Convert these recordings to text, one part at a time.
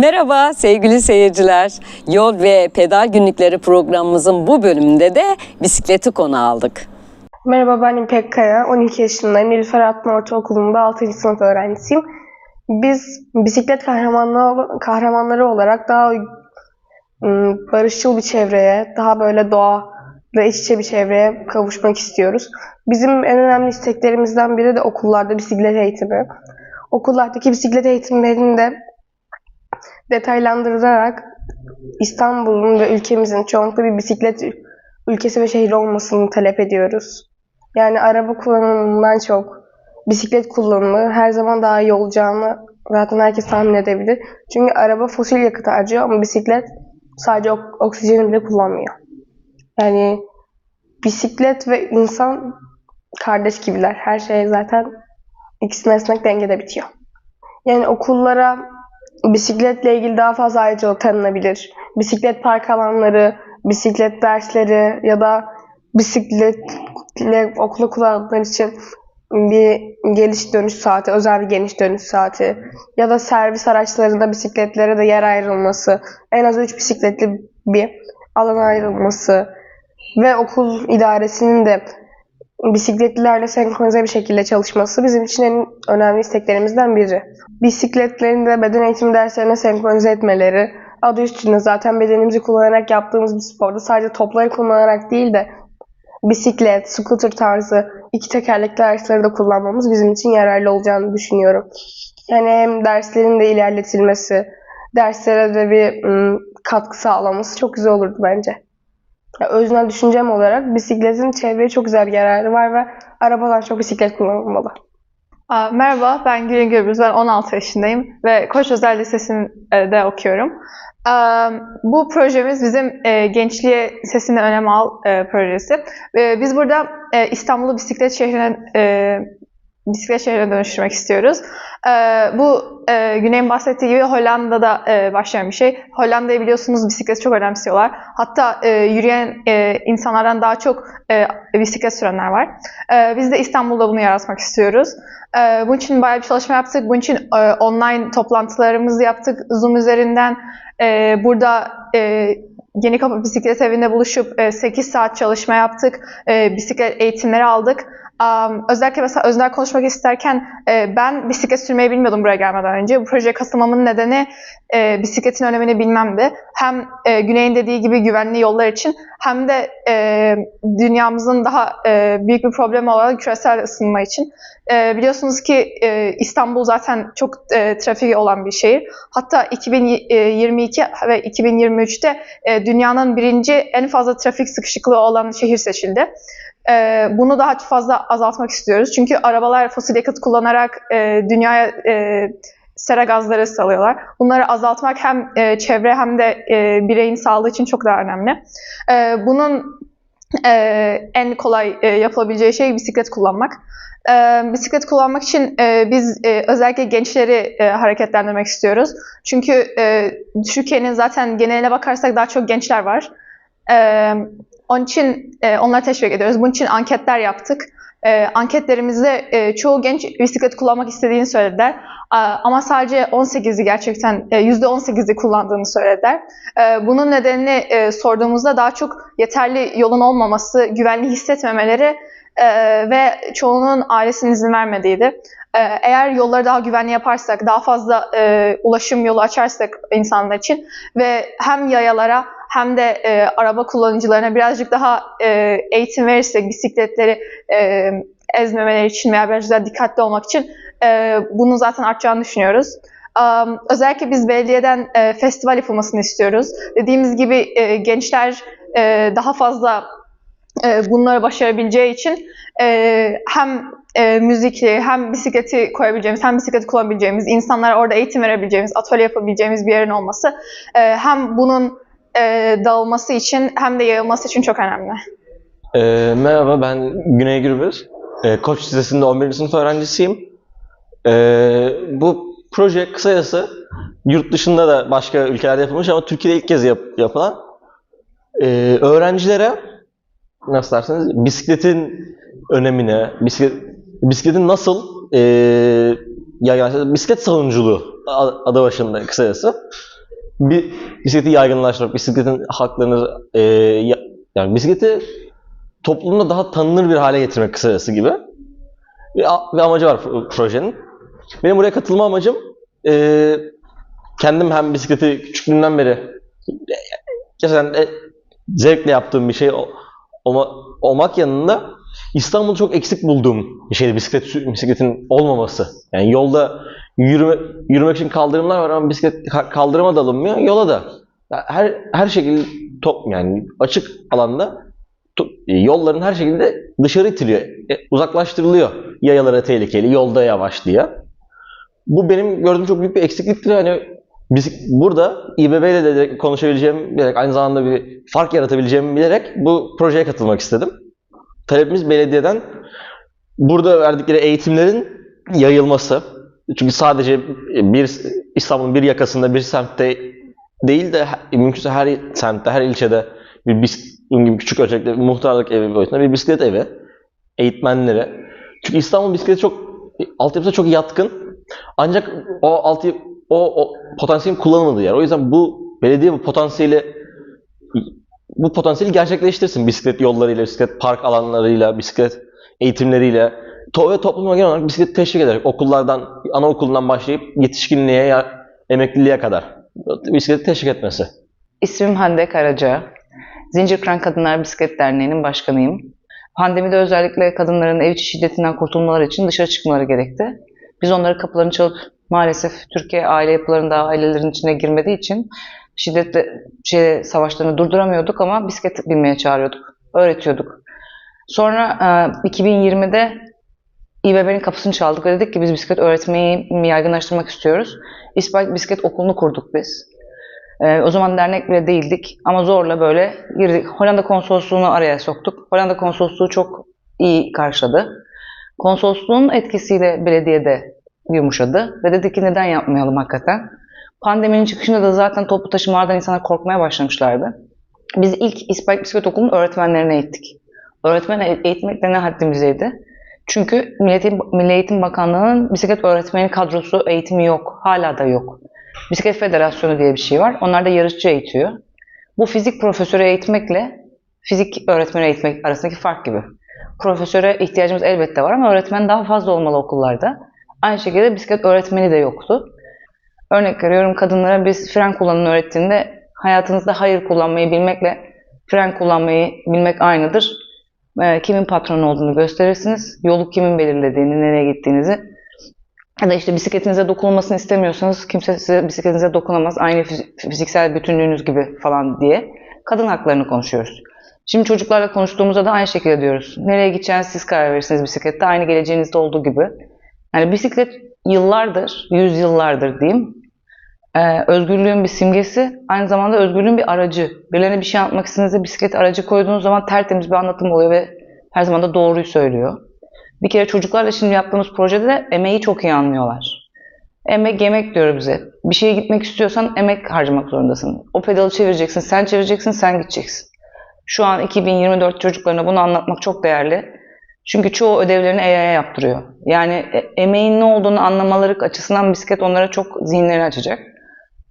Merhaba sevgili seyirciler. Yol ve Pedal Günlükleri programımızın bu bölümünde de bisikleti konu aldık. Merhaba ben İpek Kaya, 12 yaşındayım. Nilüfer Atma Ortaokulu'nda 6. sınıf öğrencisiyim. Biz bisiklet kahramanları, kahramanları olarak daha barışçıl bir çevreye, daha böyle doğayla iç içe bir çevreye kavuşmak istiyoruz. Bizim en önemli isteklerimizden biri de okullarda bisiklet eğitimi. Okullardaki bisiklet eğitimlerini de detaylandırarak İstanbul'un ve ülkemizin çoğunlukla bir bisiklet ülkesi ve şehri olmasını talep ediyoruz. Yani araba kullanımından çok bisiklet kullanımı her zaman daha iyi olacağını zaten herkes tahmin edebilir. Çünkü araba fosil yakıt harcıyor ama bisiklet sadece ok- oksijeni bile kullanmıyor. Yani bisiklet ve insan kardeş gibiler. Her şey zaten ikisinin arasındaki dengede bitiyor. Yani okullara bisikletle ilgili daha fazla ayrıcalık tanınabilir. Bisiklet park alanları, bisiklet dersleri ya da bisikletle okula kullananlar için bir geliş dönüş saati, özel bir geniş dönüş saati ya da servis araçlarında bisikletlere de yer ayrılması, en az 3 bisikletli bir alan ayrılması ve okul idaresinin de bisikletlilerle senkronize bir şekilde çalışması bizim için en önemli isteklerimizden biri. Bisikletlerin de beden eğitimi derslerine senkronize etmeleri, adı üstünde zaten bedenimizi kullanarak yaptığımız bir sporda sadece topları kullanarak değil de bisiklet, scooter tarzı iki tekerlekli araçları da kullanmamız bizim için yararlı olacağını düşünüyorum. Yani hem derslerin de ilerletilmesi, derslere de bir ım, katkı sağlaması çok güzel olurdu bence. Ya, öznel düşüncem olarak bisikletin çevreye çok güzel bir yararı var ve arabadan çok bisiklet kullanılmalı. Merhaba, ben Gülün Gürbüz. Ben 16 yaşındayım ve Koç Özel Lisesi'nde okuyorum. Aa, Bu projemiz bizim e, Gençliğe Sesini Önem Al e, projesi. E, Biz burada e, İstanbul'u bisiklet şehrine e, bisiklet şehrine dönüştürmek istiyoruz. E, Bu e, Güney'in bahsettiği gibi Hollanda'da e, başlayan bir şey. Hollanda'yı biliyorsunuz bisikleti çok önemsiyorlar. Hatta e, yürüyen e, insanlardan daha çok e, bisiklet sürenler var. E, Biz de İstanbul'da bunu yaratmak istiyoruz. Ee, bunun için bayağı bir çalışma yaptık. Bunun için e, online toplantılarımızı yaptık Zoom üzerinden. Ee, burada e, Yeni Kapı Bisiklet Evi'nde buluşup e, 8 saat çalışma yaptık. E, bisiklet eğitimleri aldık. Am, özellikle mesela özel konuşmak isterken e, ben bisiklet sürmeyi bilmiyordum buraya gelmeden önce. Bu projeye katılmamın nedeni e, bisikletin önemini bilmemdi. Hem e, Güney'in dediği gibi güvenli yollar için hem de e, dünyamızın daha e, büyük bir problemi olan küresel ısınma için. E, biliyorsunuz ki e, İstanbul zaten çok e, trafiği olan bir şehir. Hatta 2022 ve 2023'te e, dünyanın birinci en fazla trafik sıkışıklığı olan şehir seçildi. E, bunu daha fazla azaltmak istiyoruz. Çünkü arabalar fosil yakıt kullanarak e, dünyaya e, sera gazları salıyorlar. Bunları azaltmak hem e, çevre hem de e, bireyin sağlığı için çok daha önemli. E, bunun e, en kolay e, yapılabileceği şey bisiklet kullanmak. E, bisiklet kullanmak için e, biz e, özellikle gençleri e, hareketlendirmek istiyoruz. Çünkü e, Türkiye'nin zaten geneline bakarsak daha çok gençler var. E, onun için e, onları teşvik ediyoruz. Bunun için anketler yaptık. E, anketlerimizde e, çoğu genç bisiklet kullanmak istediğini söylediler. A, ama sadece 18'i gerçekten e, %18'i kullandığını söylediler. E, bunun nedenini e, sorduğumuzda daha çok yeterli yolun olmaması, güvenli hissetmemeleri e, ve çoğunun ailesinin izin vermediğiydi. E, eğer yolları daha güvenli yaparsak, daha fazla e, ulaşım yolu açarsak insanlar için ve hem yayalara hem de e, araba kullanıcılarına birazcık daha e, eğitim verirsek bisikletleri e, ezmemeleri için veya biraz daha dikkatli olmak için e, bunun zaten artacağını düşünüyoruz. Um, özellikle biz belediyeden e, festival yapılmasını istiyoruz. Dediğimiz gibi e, gençler e, daha fazla e, bunları başarabileceği için e, hem e, müzikli hem bisikleti koyabileceğimiz hem bisikleti kullanabileceğimiz, insanlara orada eğitim verebileceğimiz, atölye yapabileceğimiz bir yerin olması e, hem bunun e, dağılması için hem de yayılması için çok önemli. Ee, merhaba ben Güney Gürbüz. Ee, Koç Lisesi'nde 11. sınıf öğrencisiyim. Ee, bu proje kısacası yurt dışında da başka ülkelerde yapılmış ama Türkiye'de ilk kez yap- yapılan ee, öğrencilere nasıl dersiniz bisikletin önemine, bisiklet, bisikletin nasıl ee, yaygınlaştırmak, bisiklet savunuculuğu adı başında kısacası. Bir bisikleti yaygınlaştırmak, bisikletin haklarını e, ya- yani bisikleti toplumda daha tanınır bir hale getirmek kısacası gibi bir, bir amacı var pro- projenin. Benim buraya katılma amacım e, kendim hem bisikleti küçüklüğümden beri gerçekten e, zevkle yaptığım bir şey olma, olmak yanında İstanbul'u çok eksik bulduğum bir şeydi bisiklet bisikletin olmaması. Yani yolda yürüme, yürümek için kaldırımlar var ama bisiklet ka- kaldırıma da alınmıyor, yola da. Her her şekilde top yani açık alanda e, yolların her şekilde dışarı itiliyor, e, uzaklaştırılıyor. Yayalara tehlikeli, yolda yavaş diye. Bu benim gördüğüm çok büyük bir eksikliktir. Hani burada İBB ile de konuşabileceğim bilerek, aynı zamanda bir fark yaratabileceğimi bilerek bu projeye katılmak istedim. Talebimiz belediyeden burada verdikleri eğitimlerin yayılması. Çünkü sadece bir İstanbul'un bir yakasında bir semtte değil de mümkünse her semtte, her ilçede bir bis, bunun gibi küçük ölçekte bir muhtarlık evi boyutunda bir bisiklet evi, eğitmenlere. Çünkü İstanbul bisikleti çok altyapısı çok yatkın. Ancak o altı o, o potansiyelin kullanılmadığı yer. O yüzden bu belediye bu potansiyeli bu potansiyeli gerçekleştirsin bisiklet yollarıyla, bisiklet park alanlarıyla, bisiklet eğitimleriyle to ve topluma genel olarak bisiklet teşvik ederek okullardan, anaokulundan başlayıp yetişkinliğe ya emekliliğe kadar bisikleti teşvik etmesi. İsmim Hande Karaca. Zincir Kıran Kadınlar Bisiklet Derneği'nin başkanıyım. Pandemide özellikle kadınların ev içi şiddetinden kurtulmaları için dışarı çıkmaları gerekti. Biz onları kapılarını çalıp maalesef Türkiye aile yapılarında ailelerin içine girmediği için şiddetle şey, savaşlarını durduramıyorduk ama bisiklet binmeye çağırıyorduk, öğretiyorduk. Sonra e, 2020'de İBB'nin kapısını çaldık ve dedik ki biz bisiklet öğretmeyi yaygınlaştırmak istiyoruz. İspaik Bisiklet Okulu'nu kurduk biz. Ee, o zaman dernek bile değildik ama zorla böyle girdik. Hollanda konsolosluğunu araya soktuk. Hollanda konsolosluğu çok iyi karşıladı. Konsolosluğun etkisiyle belediye de yumuşadı ve dedik ki neden yapmayalım hakikaten. Pandeminin çıkışında da zaten toplu taşımalardan insanlar korkmaya başlamışlardı. Biz ilk İspaik Bisiklet Okulu'nun öğretmenlerini eğittik. Öğretmen e- eğitmekle ne haddimizdeydi? Çünkü Milli Eğitim, Bakanlığı'nın bisiklet öğretmeni kadrosu eğitimi yok. Hala da yok. Bisiklet Federasyonu diye bir şey var. Onlar da yarışçı eğitiyor. Bu fizik profesörü eğitmekle fizik öğretmeni eğitmek arasındaki fark gibi. Profesöre ihtiyacımız elbette var ama öğretmen daha fazla olmalı okullarda. Aynı şekilde bisiklet öğretmeni de yoktu. Örnek veriyorum kadınlara biz fren kullanın öğrettiğinde hayatınızda hayır kullanmayı bilmekle fren kullanmayı bilmek aynıdır. Ee, kimin patron olduğunu gösterirsiniz. Yolu kimin belirlediğini, nereye gittiğinizi. Ya da işte bisikletinize dokunulmasını istemiyorsanız kimse size bisikletinize dokunamaz. Aynı fiz- fiziksel bütünlüğünüz gibi falan diye. Kadın haklarını konuşuyoruz. Şimdi çocuklarla konuştuğumuzda da aynı şekilde diyoruz. Nereye gideceğiniz siz karar verirsiniz bisiklette. Aynı geleceğinizde olduğu gibi. Yani bisiklet yıllardır, yüzyıllardır diyeyim. Ee, özgürlüğün bir simgesi, aynı zamanda özgürlüğün bir aracı. Birilerine bir şey anlatmak istediğinizde bisiklet aracı koyduğunuz zaman tertemiz bir anlatım oluyor ve her zaman da doğruyu söylüyor. Bir kere çocuklarla şimdi yaptığımız projede de emeği çok iyi anlıyorlar. Emek yemek diyor bize. Bir şeye gitmek istiyorsan emek harcamak zorundasın. O pedalı çevireceksin, sen çevireceksin, sen gideceksin. Şu an 2024 çocuklarına bunu anlatmak çok değerli. Çünkü çoğu ödevlerini AI'ya yaptırıyor. Yani e- emeğin ne olduğunu anlamaları açısından bisiklet onlara çok zihinlerini açacak.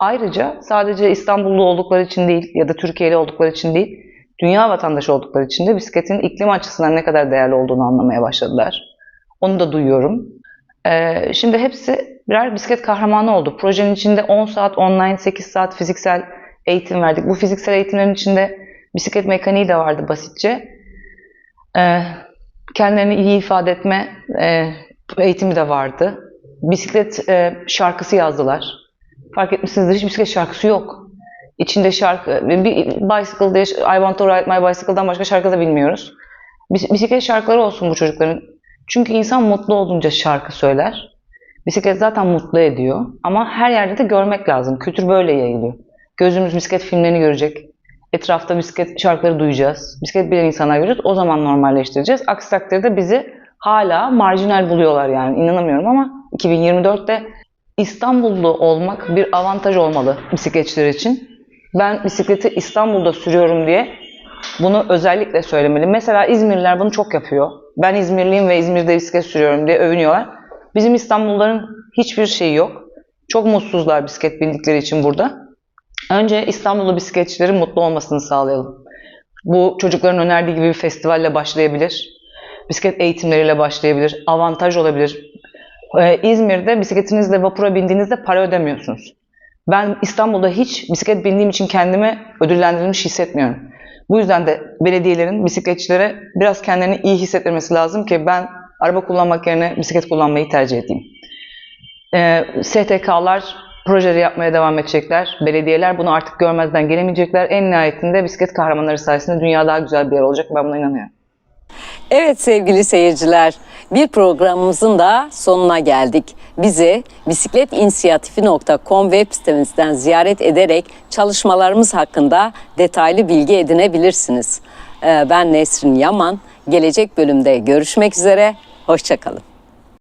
Ayrıca sadece İstanbullu oldukları için değil ya da Türkiye'li oldukları için değil, dünya vatandaşı oldukları için de bisikletin iklim açısından ne kadar değerli olduğunu anlamaya başladılar. Onu da duyuyorum. Ee, şimdi hepsi birer bisiklet kahramanı oldu. Projenin içinde 10 saat online, 8 saat fiziksel eğitim verdik. Bu fiziksel eğitimlerin içinde bisiklet mekaniği de vardı basitçe. Ee, kendilerini iyi ifade etme e, eğitimi de vardı. Bisiklet e, şarkısı yazdılar. Fark etmişsinizdir hiç bisiklet şarkısı yok. İçinde şarkı, bir bicycle diye I want to ride my bicycle'dan başka şarkı da bilmiyoruz. Bis- Bisiklet şarkıları olsun bu çocukların. Çünkü insan mutlu olduğunca şarkı söyler. Bisiklet zaten mutlu ediyor. Ama her yerde de görmek lazım. Kültür böyle yayılıyor. Gözümüz bisiklet filmlerini görecek. Etrafta bisiklet şarkıları duyacağız. Bisiklet bilen insanlar göreceğiz. O zaman normalleştireceğiz. Aksi takdirde bizi hala marjinal buluyorlar yani. İnanamıyorum ama 2024'te İstanbullu olmak bir avantaj olmalı bisikletçiler için. Ben bisikleti İstanbul'da sürüyorum diye bunu özellikle söylemeli. Mesela İzmirliler bunu çok yapıyor. Ben İzmirliyim ve İzmir'de bisiklet sürüyorum diye övünüyorlar. Bizim İstanbulluların hiçbir şey yok. Çok mutsuzlar bisiklet bindikleri için burada. Önce İstanbullu bisikletçilerin mutlu olmasını sağlayalım. Bu çocukların önerdiği gibi bir festivalle başlayabilir. Bisiklet eğitimleriyle başlayabilir. Avantaj olabilir. Ee, İzmir'de bisikletinizle vapura bindiğinizde para ödemiyorsunuz. Ben İstanbul'da hiç bisiklet bindiğim için kendimi ödüllendirilmiş hissetmiyorum. Bu yüzden de belediyelerin bisikletçilere biraz kendilerini iyi hissettirmesi lazım ki ben araba kullanmak yerine bisiklet kullanmayı tercih edeyim. Ee, STK'lar projeleri yapmaya devam edecekler. Belediyeler bunu artık görmezden gelemeyecekler. En nihayetinde bisiklet kahramanları sayesinde dünya daha güzel bir yer olacak. Ben buna inanıyorum. Evet sevgili seyirciler, bir programımızın da sonuna geldik. Bizi bisikletinisiyatif.com web sitemizden ziyaret ederek çalışmalarımız hakkında detaylı bilgi edinebilirsiniz. Ee, Ben Nesrin Yaman. Gelecek bölümde görüşmek üzere. Hoşçakalın.